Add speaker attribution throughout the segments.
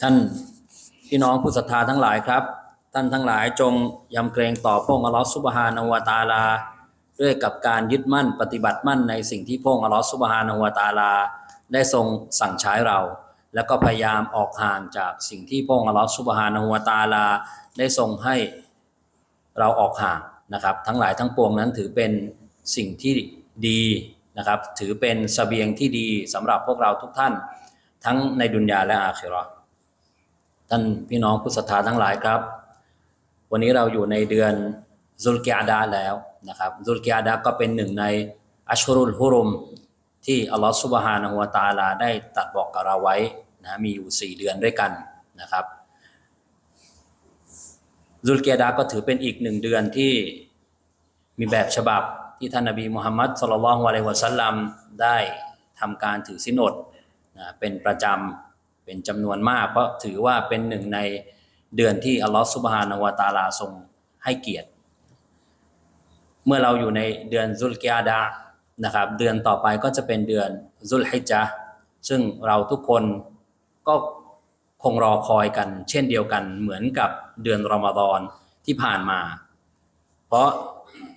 Speaker 1: ท่านพี่น้องผู้ศรัทธาทั้งหลายครับ ท่านทั้งหลายจงยำเกรงต่อพระองค์อัลลอฮฺซุบฮานะฮูวตาลา ด้วยกับการยึดมั่นปฏิบัติมั่นในสิ่งที่พระองค์อัลลอฮฺซุบฮานะฮูวตาลา ได้ทรงสั่งใช้เรา แล้วก็พยายามออกห่างจากสิ่งที่พระองค์อัลลอฮฺซุบฮานะฮูวตาลา ได้ทรงให้เราออกห่างนะครับ ทั้งหลายทั้งปวงนั้นถือเป็นสิ่งที่ดีนะครับ ถือเป็นเสบียงที่ดีสำหรับพวกเราทุกท่าน ทั้งในดุนยาและอาคิรา ท่านพี่น้องผู้ศรัทธาทั้งหลายครับ วันนี้เราอยู่ในเดือนซุลกิอาดาแล้วนะครับซุลกิอาดาก็เป็นหนึ่งในอัชรุลฮุรุม ที่อัลลอฮฺซุบฮานะฮูวะตาลาได้ตัดบอกกับเราไว้นะมีอยู่ 4 เดือนด้วยกันนะครับซุลกิอาดาก็ถือเป็นอีกหนึ่งเดือนที่มีแบบฉบับที่ท่านนบีมุฮัมมัดสุลลัลฮุอะลัยฮิวะสัลลัมได้ทำการถือศีลอดนะเป็นประจำ เป็นจำนวนมากเพราะถือว่าเป็นหนึ่งในเดือนที่อัลลอฮฺซุบฮานะฮูวะตาลาทรงให้เกียรติ เมื่อเราอยู่ในเดือนซุลกิอาดานะครับ เดือนต่อไปก็จะเป็นเดือนซุลฮิจจ์ซึ่งเราทุกคนก็คงรอคอยกัน เช่นเดียวกันเหมือนกับเดือนรอมฎอนที่ผ่านมา เพราะ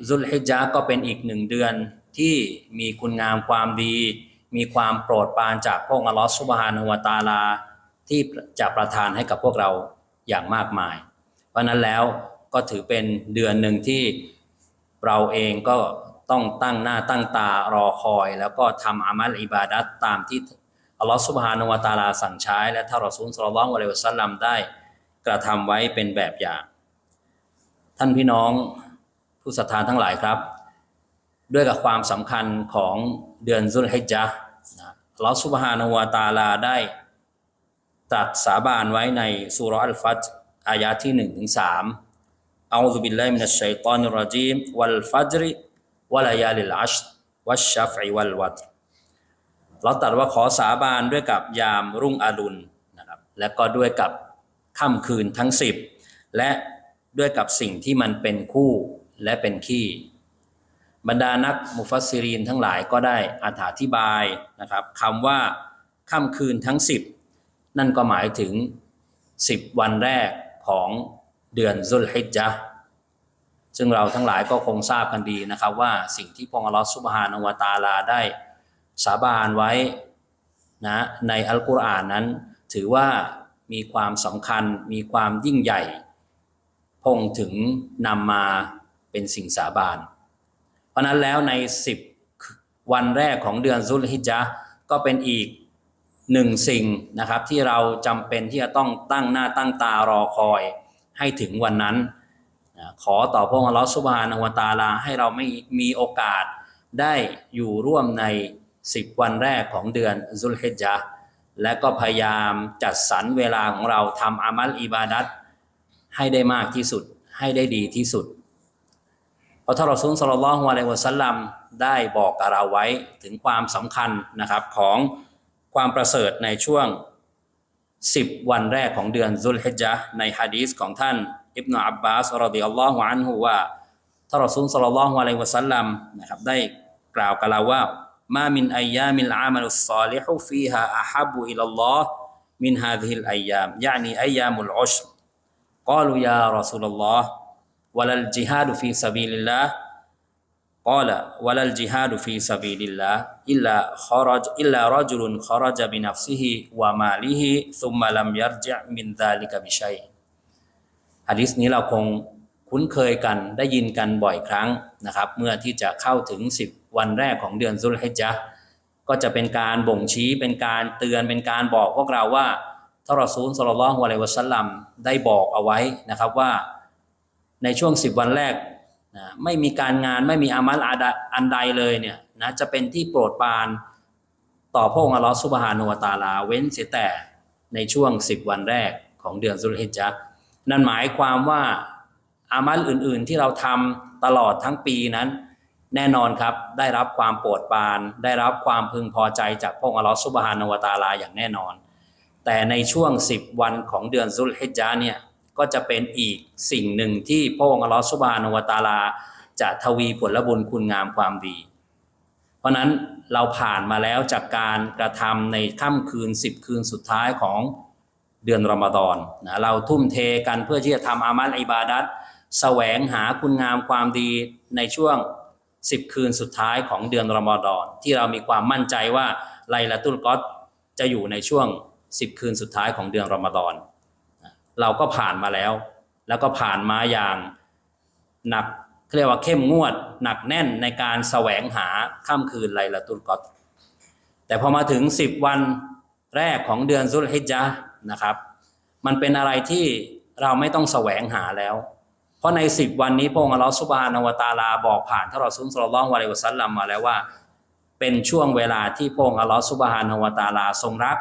Speaker 1: ซุลฮิจจ์ก็เป็นอีกหนึ่งเดือนที่มีคุณงามความดี มีความโปรดปรานจากพระองค์อัลลอฮฺซุบฮานะฮูวะตาลา ที่จะประทานให้กับพวกเราอย่างมากมาย เพราะนั้นแล้วก็ถือเป็นเดือนหนึ่งที่เราเองก็ต้องตั้งหน้าตั้งตารอคอย แล้วก็ทำอามัลอิบาดัตตามที่อัลลอฮฺซุบฮานะฮูวะตาลาสั่งใช้ และท่านรอซูลศ็อลลลลอฮุอะลัยฮิวะซัลลัมได้กระทำไว้เป็นแบบอย่าง ท่านพี่น้องผู้ศรัทธาทั้งหลายครับ ด้วยกับความสำคัญของเดือนซุลฮิจญะห์นะอัลอฮฺซุบฮานวะตาลาได้ตรัสสาบานไว้ในสุราะห์อัลฟัจรอายะที่1ถึง3เอาซุบิลลาฮิมินัชชัยฏอนิรรจีมวัลฟัจริวะลยาลิลอัชวัชชัฟอิวัลวัตเราตรัสว่าขอสาบานด้วยกับยามรุ่งอรุณนะครับและก็ด้วยกับค่ำคืนทั้ง10และด้วยกับสิ่งที่มันเป็นคู่และเป็นขี้ บรรดานักมุฟัสซิรีนทั้งหลายก็ได้อธิบายนะครับคำว่าค่ำคืนทั้ง 10 นั่นก็หมายถึง 10 วันแรกของเดือนซุลฮิจญะห์ซึ่งเราทั้งหลายก็คงทราบกันดีนะครับว่าสิ่งที่พงค์อัลอฮฺซุบฮานะฮูวตาลาได้สาบานไว้นะในอัลกุรอานนั้น ถือว่ามีความสำคัญมีความยิ่งใหญ่ พงถึงนำมาเป็นสิ่งสาบาน ราะนั้นแล้วใน 10 วันแรกของเดือนซุลฮิจจ์ก็เป็นอีกหนึ่งสิ่งนะครับที่เราจำเป็นที่จะต้องตั้งหน้าตั้งตารอคอยให้ถึงวันนั้น ขอต่อพระองค์ลอฮฺซุบานะฮูวตาลาให้เราไม่มีโอกาสได้อยู่ร่วมใน 10 วันแรกของเดือนซุลฮิจญะห์และก็พยายามจัดสรรเวลาของเราทำอามัลอิบาดัตให้ได้มากที่สุดให้ได้ดีที่สุด พราะถ้าเราซุนสลลลฮวาลัยวะสัลลัมได้บอกกับเราไว้ถึงความสำคัญนะครับของความประเสริฐในช่วง 10 วันแรกของเดือนซุลฮิจญะในฮะดีษของท่านอิบนาอับบาสรดิอัลลอฮุอันฮุว่าท่านรอซูลสัลลัลลอฮุอะลัยวะสัลลัมนะครับได้กล่าวกับเราว่ามามินอายามิลอามัลุสซาลิฮุฟีฮาอะฮับุอิลลอฮ์มินฮาดิลอายามยะนีอายามุลอุชกาลูยารอซูลลอฮ์ walal jihadu fi sabilillah qala walal jihadu fi sabilillah illa kharaj illa rajulun kharaja bi nafsihi wa malihi thumma lam yarji' ฮะดิษนี้เราคงคุ้นเคยกันได้ยินกันบ่อยครั้งนะครับ เมื่อที่จะเข้าถึง 10 วันแรกของเดือนซุลฮิจญะก็จะเป็นการบ่งชี้เป็นการเตือนเป็นการบอกพวกเราว่าท่รอซูลสุลลัลฮุอะลัยวะสัลลัมได้บอกเอาไว้นะครับว่า ในช่วง 10 วันแรกนะไม่มีการงานไม่มีอามัลอันใดเลยเนี่ยนะจะเป็นที่โปรดปรานต่อพระองค์อัลลอฮฺซุบฮานุวตาลาเว้นเสียแต่ในช่วง 10 วันแรกของเดือนซุลฮิจญะนั่นหมายความว่าอามัลอื่นๆที่เราทำตลอดทั้งปีนั้น แน่นอนครับได้รับความโปรดปราน ได้รับความพึงพอใจจากพระองค์อัลลอฮฺซุบฮานุวตาลาอย่างแน่นอน แต่ในช่วง 10 วันของเดือนซุลฮิจญะเนี่ย ก็จะเป็นอีกสิ่งหนึ่งที่พระองค์อัลลอฮฺซุบานวตาลา จะทวีผลบุญคุณงามความดี เพราะนั้นเราผ่านมาแล้วจากการกระทำในค่ำคืน 10 คืนสุดท้ายของเดือนรอมฎอนนะเราทุ่มเทกันเพื่อที่จะทำอามัลอิบาดัตแสวงหาคุณงามความดีในช่วง 10 คืนสุดท้ายของเดือนรอมฎอนที่เรามีความมั่นใจว่าไลลาตุลกอดจะอยู่ในช่วง 10 คืนสุดท้ายของเดือนรอมฎอน เราก็ผ่านมาแล้ว แล้วก็ผ่านมาอย่างหนักเรียกว่าเข้มงวด หนักแน่นในการแสวงหาค่ำคืนไลลาตุลกอดแต่พอมาถึง 10 วันแรกของเดือนซุลฮิจญะห์นะครับ มันเป็นอะไรที่เราไม่ต้องแสวงหาแล้ว เพราะใน 10 วันนี้พระองค์อัลลอฮฺซุบฮานาวตาลาบอกผ่านท่านรอซูลศ็อลลัลอฮุอะลัยฮิวะซัลลัมมาแล้วว่า เป็นช่วงเวลาที่พระองค์อัลลอฮฺซุบฮานาวตาลาทรงรัก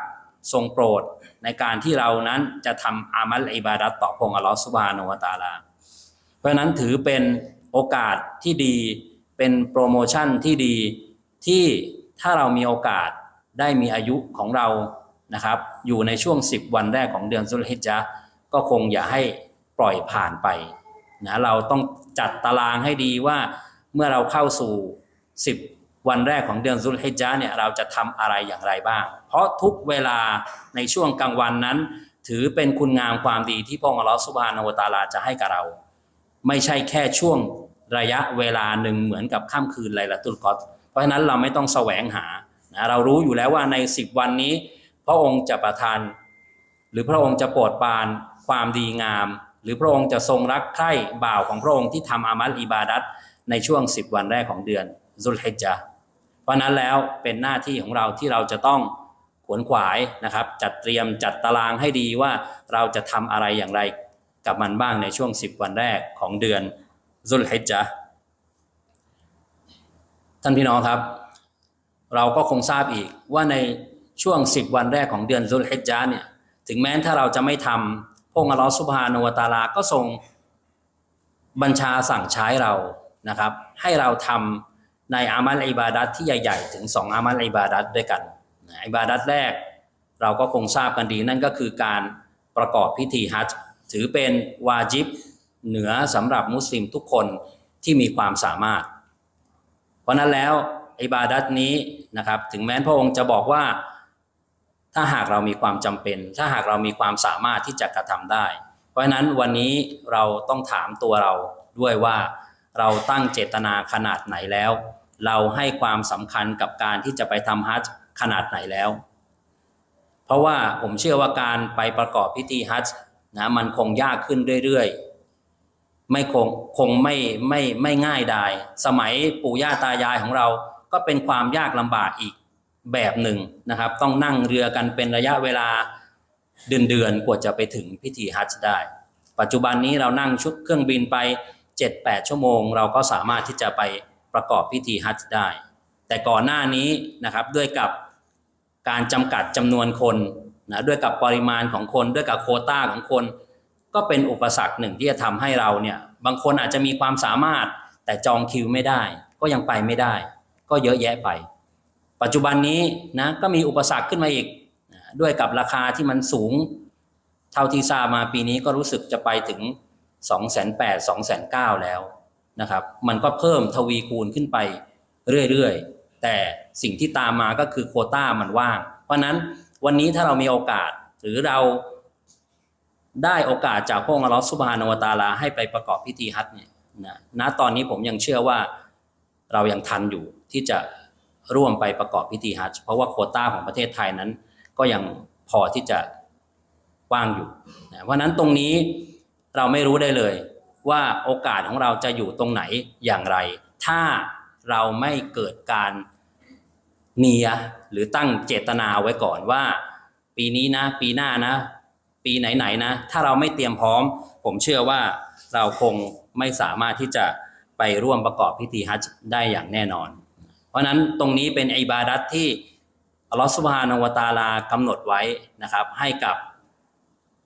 Speaker 1: ทรงโปรด ในการที่เรานั้นจะทำอามัลอิบาดัตต่อพงอัลลอฮฺซุบฮานวตาลา เพราะฉะนั้นถือเป็นโอกาสที่ดีเป็นโปรโมชั่นที่ดีที่ถ้าเรามีโอกาสได้มีอายุของเรานะครับ อยู่ในช่วง 10 วันแรกของเดือนซุลฮิจญะห์ก็คงอย่าให้ปล่อยผ่านไปนะเราต้องจัดตารางให้ดีว่าเมื่อเราเข้าสู่ 10 วันแรกของเดือนซุลฮิจญะห์เนี่ยเราจะทำอะไรอย่างไรบ้าง เพราะทุกเวลาในช่วงกลางวันนั้น ถือเป็นคุณงามความดีที่พระองค์อัลลอฮฺซุบฮานะฮูวตาลาจะให้กับเรา ไม่ใช่แค่ช่วงระยะเวลาหนึ่งเหมือนกับค่ำคืนไลลาตุลกอดเพราะฉะนั้นเราไม่ต้องแสวงหานะเรารู้อยู่แล้วว่าใน 10 วันนี้ พระองค์จะประทาน หรือพระองค์จะโปรดปรานความดีงาม หรือพระองค์จะทรงรักใคร่บ่าวของพระองค์ที่ทำอามัลอิบาดัตในช่วง 10 วันแรกของเดือนซุลฮิจญะห์ เพราะนั้นแล้วเป็นหน้าที่ของเราที่เราจะต้องขวนขวายนะครับ จัดเตรียมจัดตารางให้ดีว่าเราจะทำอะไรอย่างไรกับมันบ้างในช่วง 10 วันแรกของเดือนซุลฮิจญะห์ท่านพี่น้องครับ เราก็คงทราบอีกว่าในช่วง 10 วันแรกของเดือนซุลฮิจญะห์เนี่ยถึงแม้ถ้าเราจะไม่ทำพงอัลลอฮฺซุบฮานะฮูวตาลาก็ทรงบัญชาสั่งใช้เรานะครับ ให้เราทำ ในอามัลอิบาดัตที่ใหญ่ ๆ ถึง2องอามัลอิบาดัตด้วยกันอิบาดัตแรกเราก็คงทราบกันดีนั่นก็คือการประกอบพิธีฮัจญ์ถือเป็นวาจิบเหนือสำหรับมุสลิมทุกคนที่มีความสามารถ เพราะนั้นแล้วอิบาดัตนี้นะครับถึงแม้พระองค์จะบอกว่า ถ้าหากเรามีความจำเป็น ถ้าหากเรามีความสามารถที่จะกระทำได้ เพราะฉะนั้นวันนี้เราต้องถามตัวเราด้วยว่าเราตั้งเจตนาขนาดไหนแล้ว เราให้ความสำคัญกับการที่จะไปทำฮัจญ์ขนาดไหนแล้ว เพราะว่าผมเชื่อว่าการไปประกอบพิธีฮัจญ์นะมันคงยากขึ้นเรื่อยๆ ไม่คงคงไม่ไม่ไม่ง่ายดาย สมัยปู่ย่าตายายของเราก็เป็นความยากลำบากอีกแบบหนึ่งนะครับ ต้องนั่งเรือกันเป็นระยะเวลาเดือนเดือนๆกว่าจะไปถึงพิธีฮัจญ์ได้ ปัจจุบันนี้เรานั่งชุดเครื่องบินไป 7-8 ชั่วโมง เราก็สามารถที่จะไป ประกอบพิธีฮัจญ์ได้ แต่ก่อนหน้านี้นะครับด้วยกับการจำกัดจำนวนคนนะด้วยกับปริมาณของคนด้วยกับโคต้าของคน ก็เป็นอุปสรรคหนึ่งที่จะทำให้เราเนี่ยบางคนอาจจะมีความสามารถแต่จองคิวไม่ได้ ก็ยังไปไม่ได้ ก็เยอะแยะไป ปัจจุบันนี้นะก็มีอุปสรรคขึ้นมาอีกด้วยกับราคาที่มันสูง เท่าที่ทราบมาปีนี้ก็รู้สึกจะไปถึง 2 8 0 0 0 2 9 0 0 แล้ว นะครับ มันก็เพิ่มทวีคูณขึ้นไปเรื่อยๆ แต่สิ่งที่ตามมาก็คือโคต้ามันว่าง เพราะนั้นวันนี้ถ้าเรามีโอกาสหรือเราได้โอกาสจากพระองค์อัลลอฮฺซุบฮานวตาลาให้ไปประกอบพิธีฮัจเนี่ยนะณตอนนี้ผมยังเชื่อว่าเรายังทันอยู่ที่จะร่วมไปประกอบพิธีฮัจเพราะว่าโคต้าของประเทศไทยนั้น ก็ยังพอที่จะว่างอยู่นะเพราะนั้นตรงนี้เราไม่รู้ได้เลย ว่าโอกาสของเราจะอยู่ตรงไหนอย่างไร ถ้าเราไม่เกิดการเนียหรือตั้งเจตนาไว้ก่อนว่า ปีนี้นะ ปีหน้านะ ปีไหนๆนะ ถ้าเราไม่เตรียมพร้อม ผมเชื่อว่าเราคงไม่สามารถที่จะไปร่วมประกอบพิธีฮัจญ์ได้อย่างแน่นอน เพราะนั้นตรงนี้เป็นอิบาดัตที่อัลลอฮฺสุบฮานาวตาลากำหนดไว้นะครับ ให้กับ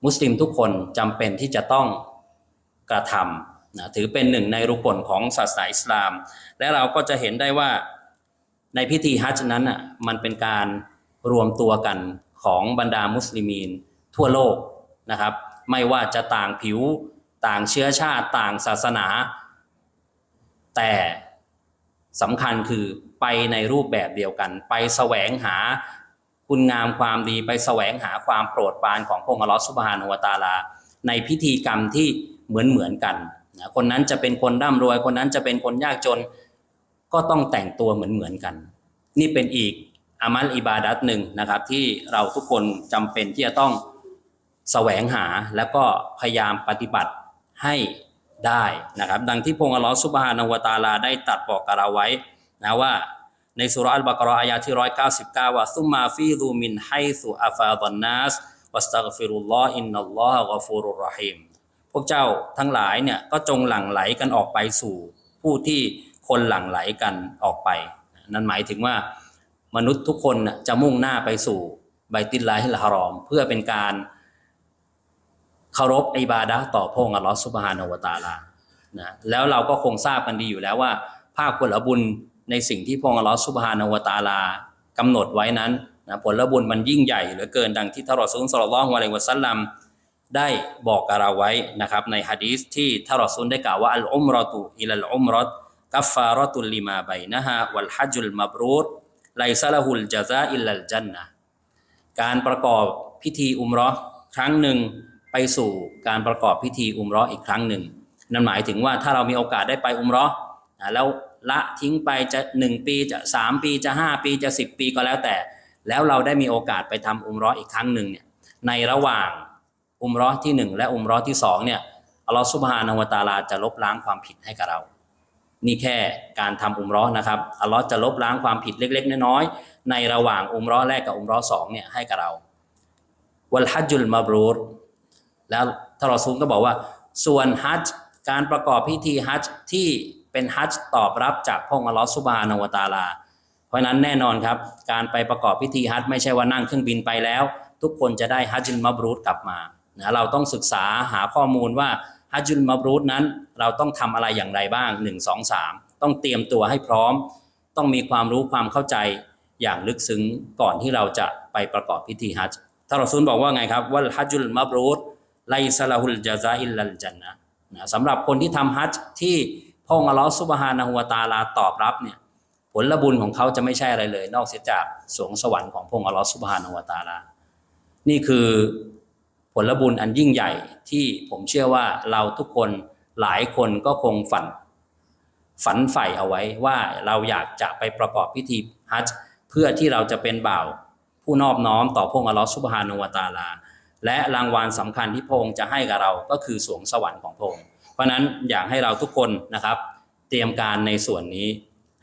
Speaker 1: มุสลิมทุกคนจำเป็นที่จะต้อง กระทำนะถือเป็นหนึ่งในรุกลของศาสนาอิสลาม และเราก็จะเห็นได้ว่าในพิธีฮัจญ์นั้นอะมันเป็นการรวมตัวกันของบรรดามุสลิมีนทั่วโลกนะครับ ไม่ว่าจะต่างผิวต่างเชื้อชาติต่างศาสนา แต่สำคัญคือไปในรูปแบบเดียวกัน ไปแสวงหาคุณงามความดีไปแสวงหาความโปรดปรานของพระองค์อัลลอฮฺสุบฮานุวะตาลา ในพิธีกรรมที่ เหมือนเหมือนๆกันนะคนนั้นจะเป็นคนร่ำรวย คนนั้นจะเป็นคนยากจน ก็ต้องแต่งตัวเหมือนเหมือนๆกัน นี่เป็นอีกอามัลอิบาดัตหนึ่งนะครับที่เราทุกคนจำเป็นที่จะต้องแสวงหาแล้วก็พยายามปฏิบัติให้ได้นะครับดังที่พงค์อัลลอฮฺซุบฮานะฮูวตาลาได้ตัดบอกกับเราไว้นะว่าในสุรอัลบากรออายาที่199ว่าซุมมาฟีดูมินไฮซุอาฟาดันนัสวัสตักฟิรุลลอฮ์อินนัลลอฮะกอฟูรุรรหีม พวกเจ้าทั้งหลายเนี่ยก็จงหลั่งไหลกันออกไปสู่ผู้ที่คนหลั่งไหลกันออกไป นั่นหมายถึงว่ามนุษย์ทุกคนจะมุ่งหน้าไปสู่ไบติลลาฮิลฮารอม เพื่อเป็นการเคารพอิบาดะต่อพระองค์อัลลอฮฺซุบฮานะฮูวตาลานะแล้วเราก็คงทราบกันดีอยู่แล้วว่าภาคผลบุญในสิ่งที่พระองค์อัลลอฮฺซุบฮานะฮูวตาลากำหนดไว้นั้นนะผลบุญมันยิ่งใหญ่เหลือเกินดังที่ทารอซูลศ็อลลัลลอฮุอะลัยวะซัลลัม ได้บอกกับเราไว้นะครับในฮะดีษที่ท่านรอซูลได้กล่าวว่าอัลอุมรอตุอิลัลอุมรอตกัฟฟารอตุลลิมาบัยนะฮะวัลฮัจุลมับรูรไลซะละฮุลจาซาอิลลัลจันนะการประกอบพิธีอุมราะห์ครั้งหนึ่งไปสู่การประกอบพิธีอุมราะห์อีกครั้งหนึ่ง นั่นหมายถึงว่าถ้าเรามีโอกาสได้ไปอุมเราะห์อ่าแล้วละทิ้งไปจะหนึ่งปีจะสามปีจะห้าปีจะสิบปีก็แล้วแต่ แล้วเราได้มีโอกาสไปทำอุมราะห์อีกครั้งหนึ่งเนี่ยในระหว่าง อุมราะห์ที่หนึ่งและอุมราะห์ที่สองเนี่ยอัลลอฮฺซุบฮานะฮูวตาลาจะลบล้างความผิดให้กับเรา นี่แค่การทำอุมราะห์นะครับอัลลอฮ์จะลบล้างความผิดเล็ก ๆ น้อยๆในระหว่างอุมราะห์แรกกับอุมราะห์สองเนี่ยให้กับเราวัลฮัจจุลมาบรูรแล้วทารอซูลก็บอกว่า ส่วนฮัจการประกอบพิธีฮัจที่เป็นฮัจตอบรับจากพระองค์อัลลอฮฺซุบฮานะฮูวตาลา เพราะนั้นแน่นอนครับ การไปประกอบพิธีฮัจไม่ใช่ว่านั่งเครื่องบินไปแล้ว ทุกคนจะได้ฮัจญุลมับรูดกลับมา นะเราต้องศึกษาหาข้อมูลว่าฮัจญุลมับรูดนั้น เราต้องทำอะไรอย่างไรบ้าง 1 2 3 ต้องเตรียมตัวให้พร้อม ต้องมีความรู้ความเข้าใจอย่างลึกซึ้งก่อนที่เราจะไปประกอบพิธีฮัจท่านรอซูลบอกว่าไงครับว่าฮัจญุลมับรูดไลซาลาฮุลจาซาอิลลัลจันนะนะสำหรับคนที่ทำฮัจที่พระองค์อัลลอฮฺซุบฮานะฮูวตาลาตอบรับเนี่ยผลบุญของเขาจะไม่ใช่อะไรเลย นอกเสียจากสวงสวรรค์ของพระองค์อัลลอฮฺซุบฮานะฮูวตาลา นี่คือ ผลบุญอันยิ่งใหญ่ที่ผมเชื่อว่าเราทุกคนหลายคนก็คงฝัน ฝันใฝ่เอาไว้ว่าเราอยากจะไปประกอบพิธีฮัจญ์เพื่อที่เราจะเป็นบ่าวผู้นอบน้อมต่อพระองค์อัลลอฮฺซุบฮานะฮูวะตาลา และรางวัลสำคัญที่พระองค์จะให้กับเราก็คือสวงสวรรค์ของพระองค์เพราะฉะนั้นอยากให้เราทุกคนนะครับ เตรียมการในส่วนนี้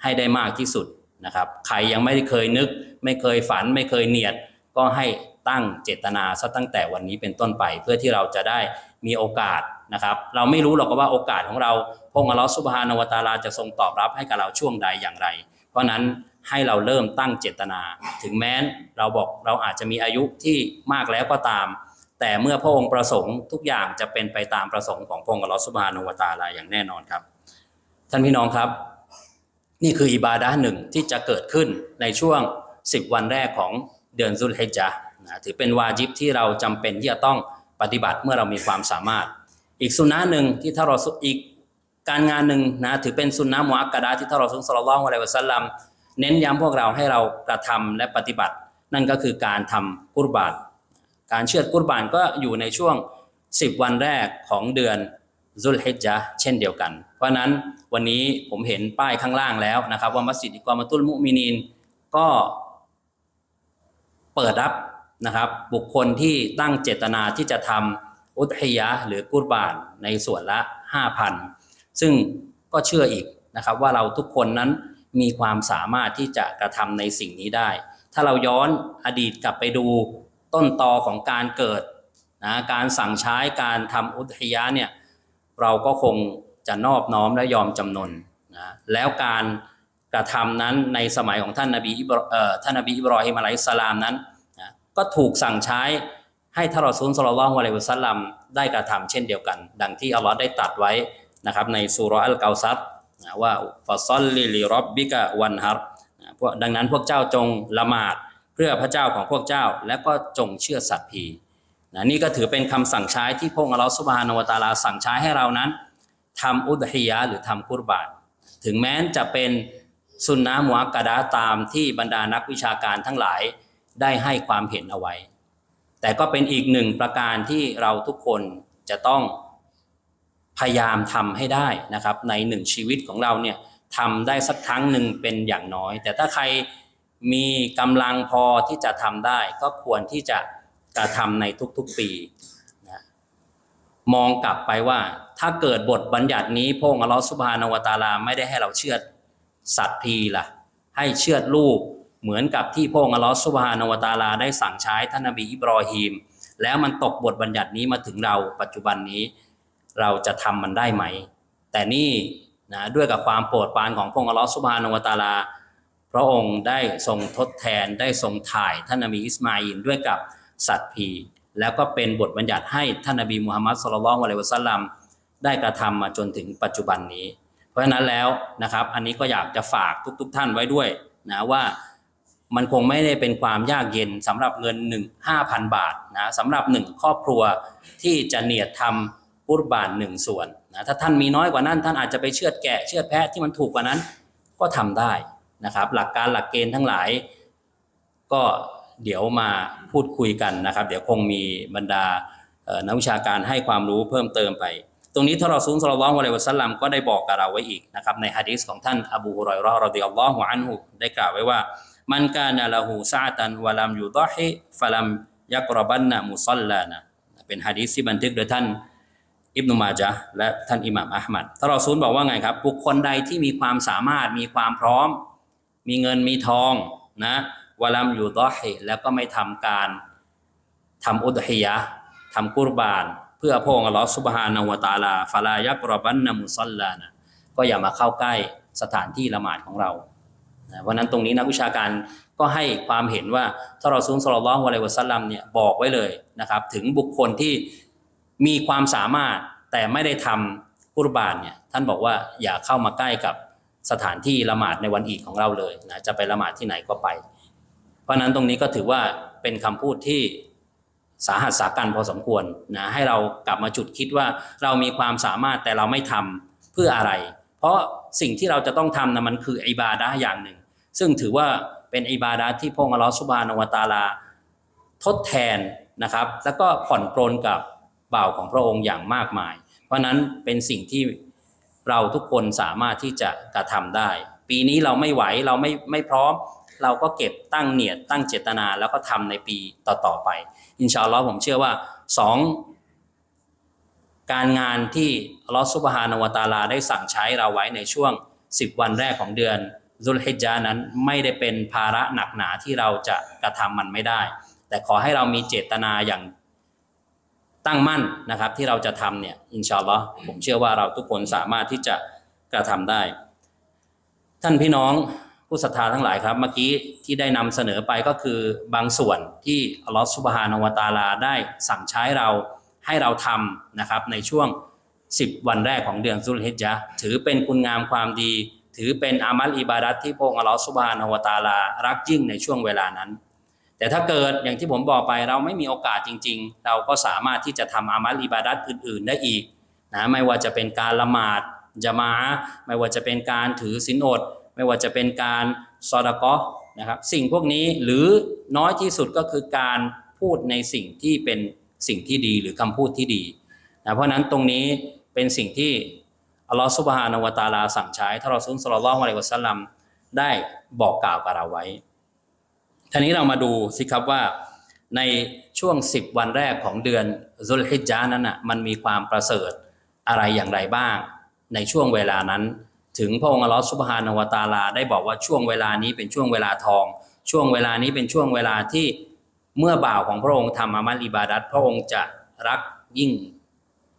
Speaker 1: ให้ได้มากที่สุดนะครับ ใครยังไม่เคยนึก ไม่เคยฝัน ไม่เคยเนียดก็ให้ ตั้งเจตนาซะตั้งแต่วันนี้เป็นต้นไป เพื่อที่เราจะได้มีโอกาสนะครับ เราไม่รู้หรอกว่าโอกาสของเราพระองค์อัลลอฮฺซุบฮานวตาลาจะทรงตอบรับให้กับเราช่วงใดอย่างไร เพราะนั้นให้เราเริ่มตั้งเจตนา ถึงแม้นเราบอกเราอาจจะมีอายุที่มากแล้วก็ตาม แต่เมื่อพระองค์ประสงค์ทุกอย่างจะเป็นไปตามประสงค์ของพระองค์อัลลอฮฺซุบฮานวตาลาอย่างแน่นอนครับ ท่านพี่น้องครับ นี่คืออิบาดะหนึ่งที่จะเกิดขึ้นในช่วง 10 วันแรกของเดือนซุลฮิจญะห์ นะถือเป็นวาจิบที่เราจำเป็นที่จะต้องปฏิบัติเมื่อเรามีความสามารถ อีกสุนนะหนึ่งที่ถ้าเราอีกการงานหนึ่งนะถือเป็นสุนนะมุอักกะดะห์ที่ท่านรอซูลศ็อลลัลลอฮุอะลัยฮิวะซัลลัมเน้นย้ำพวกเราให้เรากระทำและปฏิบัติ นั่นก็คือการทำกุรบานการเชือดกุรบานก็อยู่ในช่วง 10 วันแรกของเดือนซุลฮิจญะเช่นเดียวกัน เพราะฉะนั้นวันนี้ผมเห็นป้ายข้างล่างแล้วนะครับว่ามัสยิดอิกวามาตุลมุมินีนก็เปิดรับ นะครับ บุคคลที่ตั้งเจตนาที่จะทำอุทิยะหรือกุรบานในส่วนละ 5,000 ซึ่งก็เชื่ออีกนะครับว่าเราทุกคนนั้นมีความสามารถที่จะกระทำในสิ่งนี้ได้ ถ้าเราย้อนอดีตกลับไปดูต้นตอของการเกิดนะการสั่งใช้การทำอุทยะเนี่ยเราก็คงจะนอบน้อมและยอมจำนนนะแล้วการกระทำนั้นในสมัยของท่านนบีอิบรอท่านนบีอิบรอฮิมอะลัยสลามนั้น ก็ถูกสั่งใช้ให้ทารอซูลศ็อลลัลลอฮุอะลัยฮิวซัลลัมได้กระทำเช่นเดียวกัน ดังที่อัลลอฮ์ได้ตรัสไว้นะครับในซูรอัลเกาซัรนะว่าฟาซอลลิลิรับบิกะวันฮัรนะพวกดังนั้นพวกเจ้าจงละหมาดเพื่อพระเจ้าของพวกเจ้า และก็จงเชื่อสัตย์พีนะนี่ก็ถือเป็นคำสั่งใช้ที่พระองค์อัลลอฮฺสุบฮานาวตาลาสั่งใช้ให้เรานั้นทำอุดฮิยะหรือทำกุรบานถึงแม้จะเป็นสุนนะมุอักกะดะห์ตามที่บรรดานักวิชาการทั้งหลาย ได้ให้ความเห็นเอาไว้ แต่ก็เป็นอีกหนึ่งประการที่เราทุกคนจะต้องพยายามทำให้ได้นะครับ ในหนึ่งชีวิตของเราเนี่ยทำได้สักครั้งหนึ่งเป็นอย่างน้อย แต่ถ้าใครมีกำลังพอที่จะทำได้ ก็ควรที่จะกระทำในทุกๆปีนะมองกลับไปว่าถ้าเกิดบทบัญญัตินี้พระองอัลลอฮฺสุบฮานาวตาลาไม่ได้ให้เราเชื่อสัตว์พีล่ะ ให้เชื่อลูก เหมือนกับที่พระองค์อัลลอฮฺสุบฮานวตาลาได้สั่งใช้ท่านนบีอิบรอฮีม แล้วมันตกบทบัญญัตินี้มาถึงเราปัจจุบันนี้ เราจะทำมันได้ไหม แต่นี่นะด้วยกับความโปรดปรานของพระองค์อัลลอฮฺสุบฮานวตาลา พระองค์ได้ทรงทดแทนได้ทรงถ่ายท่านนบีอิสมาอินด้วยกับสัตว์พีแล้วก็เป็นบทบัญญัติให้ท่านนบีมุฮัมมัดสุลลัลลอฮุอะลัยวะสัลลัมได้กระทำมาจนถึงปัจจุบันนี้ เพราะฉะนั้นแล้วนะครับ อันนี้ก็อยากจะฝากทุก ๆทท่านไว้ด้วยนะว่า มันคงไม่ได้เป็นความยากเย็นสำหรับเงินหนึ่งห้าพันบาทนะสำหรับหนึ่งครอบครัวที่จะเนียดทำกุรบานหนึ่งส่วนนะถ้าท่านมีน้อยกว่านั้น ท่านอาจจะไปเชือดแกะเชือดแพะที่มันถูกกว่านั้นก็ทำได้นะครับ หลักการหลักเกณฑ์ทั้งหลาย ก็เดี๋ยวมาพูดคุยกันนะครับ เดี๋ยวคงมีบรรดานักวิชาการให้ความรู้เพิ่มเติมไป ตรงนี้ท่านรอซูลศ็อลลอฮุอะลัยวะซัลลัมก็ได้บอกกับเราไว้อีกนะครับในฮะดีษของท่านอบูฮุรอยราะห์รอฎิยัลลอฮุอันฮุได้กล่าวไว้ว่า มันกานะละหูซาตันวะลัมยุฎอฮิฟะลัมยักรบันนะมุซัลลานะเป็นฮะดีษที่บันทึกโดยท่านอิบนุมาจาและท่านอิหม่ามอัลมัดท่านรอซูลบอกว่าไงครับ บุคคลใดที่มีความสามารถมีความพร้อม มีเงินมีทองนะวะลัมยูดอฮิแล้วก็ไม่ทำการทำอุดฮิยะห์ทำกุรบาน เพื่อพระองค์อัลลอฮฺซุบฮานะฮูวะตาลาฟาลายักรบันนะมุซัลลานะก็อย่ามาเข้าใกล้สถานที่ละหมาดของเรา นะเพราะนั้นตรงนี้นักวิชาการก็ให้ความเห็นว่าถ้าเราซุลสลลัลลอฮุอะลัยฮิวะซัลลัมเนี่ยบอกไว้เลยนะครับ ถึงบุคคลที่มีความสามารถแต่ไม่ได้ทำกุรบานเนี่ยท่านบอกว่าอย่าเข้ามาใกล้กับสถานที่ละหมาดในวันอีดของเราเลยนะจะไปละหมาดที่ไหนก็ไป เพราะฉะนั้นตรงนี้ก็ถือว่าเป็นคำพูดที่สาหัสสากันพอสมควรนะให้เรากลับมาจุดคิดว่าเรามีความสามารถแต่เราไม่ทำเพื่ออะไร เพราะ สิ่งที่เราจะต้องทำนะมันคืออิบาดะอย่างหนึ่ง ซึ่งถือว่าเป็นอิบาดะที่พระองค์อัลลอฮฺซุบานะฮูวตาลา ทดแทนนะครับ แล้วก็ผ่อนปรนกับบ่าวของพระองค์อย่างมากมาย เพราะฉะนั้นเป็นสิ่งที่เราทุกคนสามารถที่จะกระทำได้ ปีนี้เราไม่ไหวเราไม่ไม่พร้อม เราก็เก็บตั้งเนียดตั้งเจตนาแล้วก็ทำในปีต่อๆไป อินชาอัลลอฮ์ผมเชื่อว่าสอง การงานที่อัลลอฮฺซุบฮานาวตาลาได้สั่งใช้เราไว้ในช่วง 10 วันแรกของเดือนซุลฮิจานั้นไม่ได้เป็นภาระหนักหนาที่เราจะกระทำมันไม่ได้ แต่ขอให้เรามีเจตนาอย่างตั้งมั่นนะครับ ที่เราจะทำเนี่ยอินชาอัลลอฮ์ผมเชื่อว่าเราทุกคนสามารถที่จะกระทำได้ ท่านพี่น้องผู้ศรัทธาทั้งหลายครับ เมื่อกี้ที่ได้นำเสนอไปก็คือบางส่วนที่อัลลอฮฺสุบฮานาวตาลาได้สั่งใช้เรา ให้เราทำนะครับในช่วง 10 วันแรกของเดือนซุลฮิจญะถือเป็นคุณงามความดี ถือเป็นอามัลอิบาดัตที่พระองค์อัลลอฮฺสุบฮานาวตาลารักยิ่งในช่วงเวลานั้น แต่ถ้าเกิดอย่างที่ผมบอกไปเราไม่มีโอกาสจริง ๆ เราก็สามารถที่จะทำอามัลอิบาดัตอื่น ๆ ได้อีกนะไม่ว่าจะเป็นการละหมาดจะมาไม่ว่าจะเป็นการถือศีลอด ไม่ว่าจะเป็นการซอดะกอนะครับสิ่งพวกนี้หรือน้อยที่สุดก็คือการพูดในสิ่งที่เป็น สิ่งที่ดีหรือคำพูดที่ดีนะเพราะนั้นตรงนี้เป็นสิ่งที่อัลลอฮฺซุบฮานาวตาลาสั่งใช้ถ้าเราซุนสลลัลลอฮุอะลัยวะสัลลัมได้บอกกล่าวกับเราไว้ทีนี้เรามาดูสิครับว่าในช่วง 10 วันแรกของเดือนซุลฮิจาห์นั้นน่ะมันมีความประเสริฐอะไรอย่างไรบ้าง ในช่วงเวลานั้น ถึงพระองค์อัลลอฮฺซุบฮานาวตาลาได้บอกว่าช่วงเวลานี้เป็นช่วงเวลาทอง ช่วงเวลานี้เป็นช่วงเวลาที่ เมื่อบ่าวของพระองค์ทำอามัลอิบาดัตพระองค์จะรักยิ่ง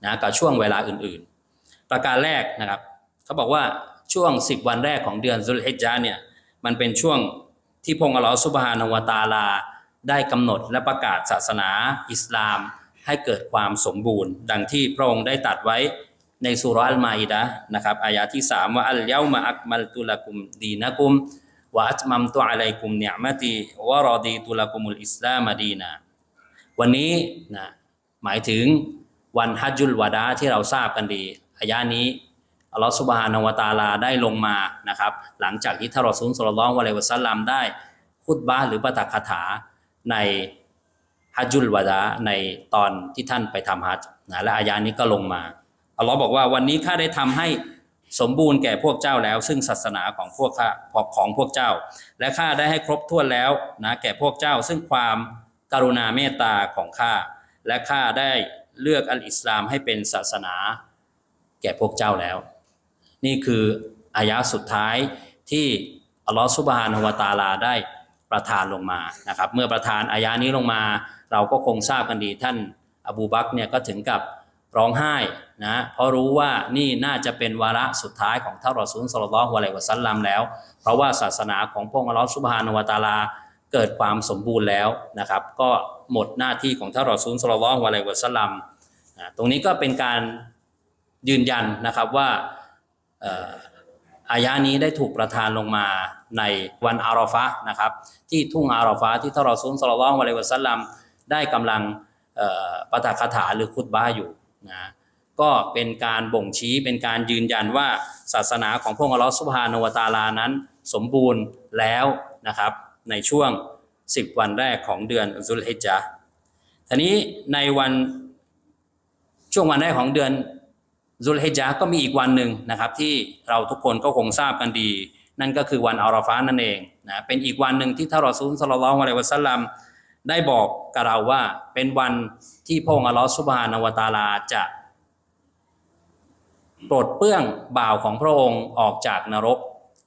Speaker 1: นะกับช่วงเวลาอื่นๆ ประการแรกนะครับเขาบอกว่าช่วง 10 วันแรกของเดือนซุลฮิจญาห์เนี่ยมันเป็นช่วงที่พงค์อัลลอฮฺซุบฮานวตาลา ได้กำหนดและประกาศศาสนาอิสลามให้เกิดความสมบูรณ์ ดังที่พระองค์ได้ตัดไว้ในสุรอัลมาอิดะนะครับอายะที่ 3 ว่าอัลเยามาอักมัลตุลกุมดีนะกุม วะอัตมัมตุอะลัยกุมเนียมะตีวะรอดีตุลกุมุลอิสลามดีนาวันนี้นะหมายถึงวันฮัจจุลวาดาที่เราทราบกันดีอายะนี้อัลลอฮฺสุบฮานาวะตาลาได้ลงมานะครับ หลังจากที่ท่านรอซูลสุลลัลอฮุอะลัยฮิวะซัลลัมได้คุตบะห์หรือปาฐกถาในฮัจจุลวาดาในตอนที่ท่านไปทำฮัจญ์นะและอายานี้ก็ลงมาอัลลอฮ์บอกว่าวันนี้ข้าได้ทำให้ สมบูรณ์แก่พวกเจ้าแล้ว ซึ่งศาสนาของพวกข้าของพวกเจ้า และข้าได้ให้ครบถ้วนแล้วนะแก่พวกเจ้า ซึ่งความกรุณาเมตตาของข้าและข้าได้เลือกอัลอิสลามให้เป็นศาสนาแก่พวกเจ้าแล้ว นี่คืออายะสุดท้ายที่อัลลอฮฺซุบฮานะฮูวตาลาได้ประทานลงมานะครับ เมื่อประทานอายะนี้ลงมา เราก็คงทราบกันดีท่านอบูบักเนี่ยก็ถึงกับ ร้องไห้นะเพราะรู้ว่านี่น่าจะเป็นวาระสุดท้ายของท่านรอซูลสลลัลฮุอะลัยวะซัลลัมแล้ว เพราะว่าศาสนาของพระองค์อัลลอฮฺซุบฮานะฮูวตาลาเกิดความสมบูรณ์แล้วนะครับ ก็หมดหน้าที่ของท่านรอซูลสลลัลฮุอะลัยวะซัลลัมตรงนี้ก็เป็นการยืนยันนะครับว่าอายะนี้ได้ถูกประทานลงมาในวันอารอฟะนะครับ ที่ทุ่งอารอฟะที่ท่านรอซูลสลลัลฮุอะลัยวะซัลลัมได้กำลังประทาคาถาหรือคุตบะห์อยู่ นะก็เป็นการบ่งชี้เป็นการยืนยันว่าศาสนาของพระองค์อัลลอฮฺซุบฮานวตาลานั้น สมบูรณ์แล้วนะครับในช่วง 10 วันแรกของเดือนซุลฮิจญะห์ทีนี้ในวันช่วงวันแรกของเดือนซุลฮิจจ์ก็มีอีกวันหนึ่งนะครับ ที่เราทุกคนก็คงทราบกันดี นั่นก็คือวันอาราฟานั่นเองนะเป็นอีกวันหนึ่งที่ท่านรอซูลสลลัลลอฮุอะลัยวะซัลลัม ได้บอกกับเราว่าเป็นวันที่พระองค์อัลลอฮฺซุบฮานวตาลาจะปลดเปลื้องบ่าวของพระองค์ออกจากนรก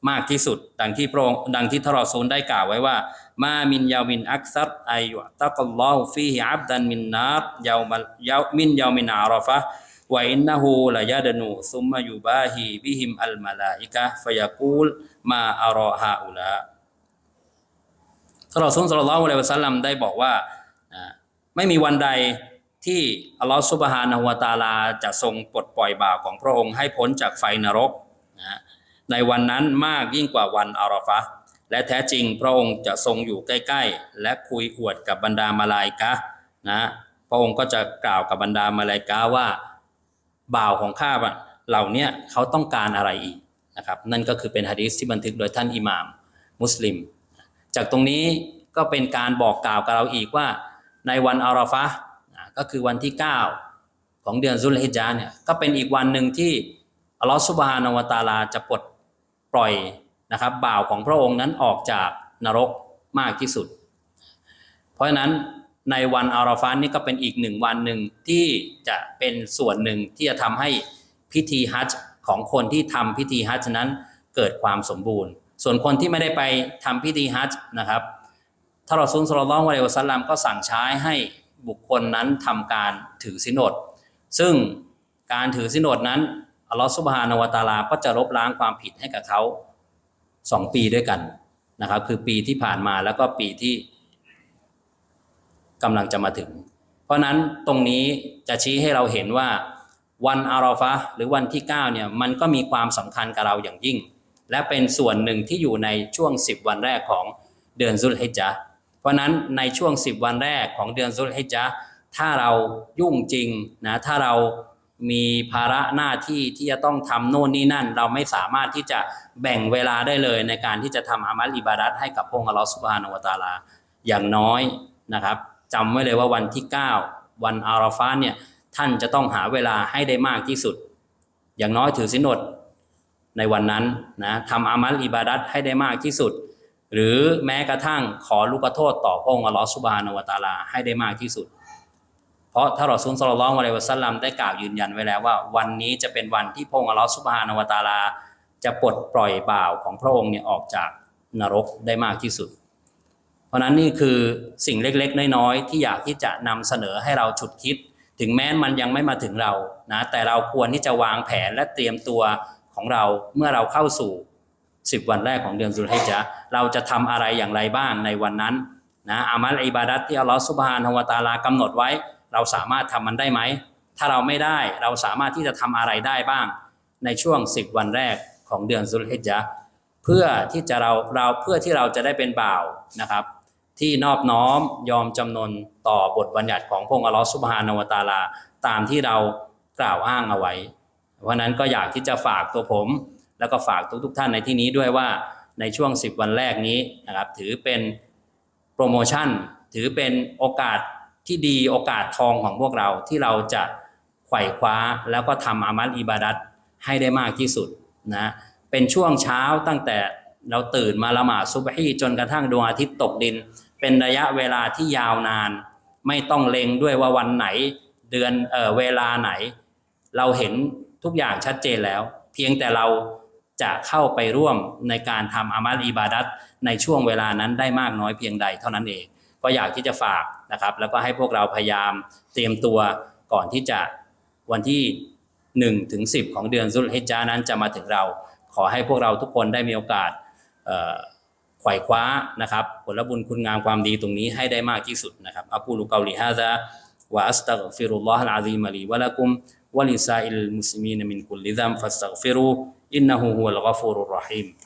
Speaker 1: มากที่สุด ดังที่พระองค์ดังที่ทรอซูลได้กล่าวไว้ว่า มามินยามินอักซัรอายุตักัลลอฮฟีฮิอับดันมินนารยาวมัลยาวมินยาวมินอาราฟะวอินนะฮูละยาดนูซุมมายูบาฮีบิฮิมอัลมาลาอิกะฟยากูลมาอารอฮาอุลา ท่านรอซูลสัลลัลลอฮุอะลัยฮิวะซัลลัมได้บอกว่าไม่มีวันใดที่อัลลอฮฺซุบฮานะฮูวตาลาจะทรงปลดปล่อยบ่าวของพระองค์ให้พ้นจากไฟนรกนะในวันนั้นมากยิ่งกว่าวันอาราฟะห์และแท้จริงพระองค์จะทรงอยู่ใกล้ๆ และคุยอวดกับบรรดามาลาอิกะนะพระองค์ก็จะกล่าวกับบรรดามาลาอิกะว่าบ่าวของข้าเหล่าเนี้ยเขาต้องการอะไรอีกนะครับนั่นก็คือเป็นฮะดีษที่บันทึกโดยท่านอิหม่าม มุสลิม จากตรงนี้ก็เป็นการบอกกล่าวกับเราอีกว่า ในวันอาราฟะห์อ่าก็คือวันที่ 9 ของเดือนซุลฮิจญะห์เนี่ยก็เป็นอีกวันหนึ่งที่อัลลอฮฺซุบฮานะฮูวตาลาจะปลดปล่อยนะครับบ่าวของพระองค์นั้นออกจากนรกมากที่สุด เพราะฉะนั้นในวันอาราฟาห์นี่ก็เป็นอีกหนึ่งวันหนึ่งที่จะเป็นส่วนหนึ่งที่จะทำให้พิธีฮัจญ์ของคนที่ทำพิธีฮัจญ์นั้นเกิดความสมบูรณ์ ส่วนคนที่ไม่ได้ไปทำพิธีฮัจญ์นะครับทารอซูลสลลัลลอฮุอะลัยฮิวะซัลลัมก็สั่งใช้ให้บุคคลนั้นทำการถือศีลอด ซึ่งการถือศีลอดนั้นอัลลอฮฺซุบฮานะฮูวตาลาก็จะลบล้างความผิดให้กับเขาสองปีด้วยกันนะครับ คือปีที่ผ่านมาแล้วก็ปีที่กำลังจะมาถึง เพราะฉะนั้นตรงนี้จะชี้ให้เราเห็นว่าวันอาราฟะห์หรือวันที่9เนี่ยมันก็มีความสำคัญกับเราอย่างยิ่ง และเป็นส่วนหนึ่งที่อยู่ในช่วง 10 วันแรกของเดือนซุลฮิจญะห์เพราะนั้นในช่วง 10 วันแรกของเดือนซุลฮิจญะห์ถ้าเรายุ่งจริงนะถ้าเรามีภาระหน้าที่ที่จะต้องทำโน่นนี่นั่น เราไม่สามารถที่จะแบ่งเวลาได้เลยในการที่จะทำอามัลอิบาดัตให้กับพงค์อัลลอฮฺซุบฮานะฮูวตาลาอย่างน้อยนะครับจำไว้เลยว่าวันที่ 9 วันอาราฟาห์เนี่ยท่านจะต้องหาเวลาให้ได้มากที่สุด อย่างน้อยถือสินอด ในวันนั้นนะทำอามัลอิบาดัตให้ได้มากที่สุด หรือแม้กระทั่งขอลูกโทษต่อพระองค์อัลลอฮฺสุบฮานะฮูวตาลาให้ได้มากที่สุด เพราะถ้าเรอซูลสลลัลลอฮุอะลัยฮิวะซัลลัมได้กล่าวยืนยันไว้แล้วว่า วันนี้จะเป็นวันที่พระองค์อัลลอฮฺสุบฮานะฮูวตาลา จะปลดปล่อยบ่าวของพระองค์เนี่ยออกจากนรกได้มากที่สุด เพราะฉะนั้นนี่คือสิ่งเล็กๆ น้อยๆที่อยากที่จะนำเสนอให้เราฉุดคิด ถึงแม้มันยังไม่มาถึงเรานะแต่เราควรที่จะวางแผนและเตรียมตัว ของเราเมื่อเราเข้าสู่ 10 วันแรกของเดือนสุลฮิจญะเราจะทำอะไรอย่างไรบ้างในวันนั้นนะอามัลอิบาดัตที่อัลลอฮฺซุบฮานฮวตาลากำหนดไว้ เราสามารถทำมันได้ไหม ถ้าเราไม่ได้เราสามารถที่จะทำอะไรได้บ้าง ในช่วง 10 วันแรกของเดือนสุลฮิจญะเพื่อที่จะเราเราเพื่อที่เราจะได้เป็นบ่าวนะครับ ที่นอบน้อมยอมจำนนต่อบทบัญญัติของพระองค์อัลลอฮฺซุบฮานาวตาลา ตามที่เรากล่าวอ้างเอาไว้ เพราะนั้นก็อยากที่จะฝากตัวผม แล้วก็ฝากทุกๆท่านในที่นี้ด้วยว่าในช่วง 10 วันแรกนี้นะครับถือเป็นโปรโมชั่น ถือเป็นโอกาสที่ดีโอกาสทองของพวกเราที่เราจะไขว่คว้าแล้วก็ทำอามัลอิบาดัตให้ได้มากที่สุดนะเป็นช่วงเช้าตั้งแต่เราตื่นมาละหมาดซุบฮีจนกระทั่งดวงอาทิตย์ตกดิน เป็นระยะเวลาที่ยาวนาน ไม่ต้องเล็งด้วยว่าวันไหน เดือนเออเวลาไหน เราเห็น ทุกอย่างชัดเจนแล้ว เพียงแต่เราจะเข้าไปร่วมในการทำอามัลอิบาดัตในช่วงเวลานั้นได้มากน้อยเพียงใดเท่านั้นเอง ก็อยากที่จะฝากนะครับ แล้วก็ให้พวกเราพยายามเตรียมตัวก่อนที่จะวันที่1ถึง10 ของเดือนซุลฮิจานั้นจะมาถึงเรา ขอให้พวกเราทุกคนได้มีโอกาสไขว่คว้านะครับผลบุญคุณงามความดีตรงนี้ให้ได้มากที่สุดนะครับอักูลุกาลิฮาซาวะอัสตัฟิรุลลอฮะอะซีมะลีวะละกุม วะลิซาอิลมุสลิ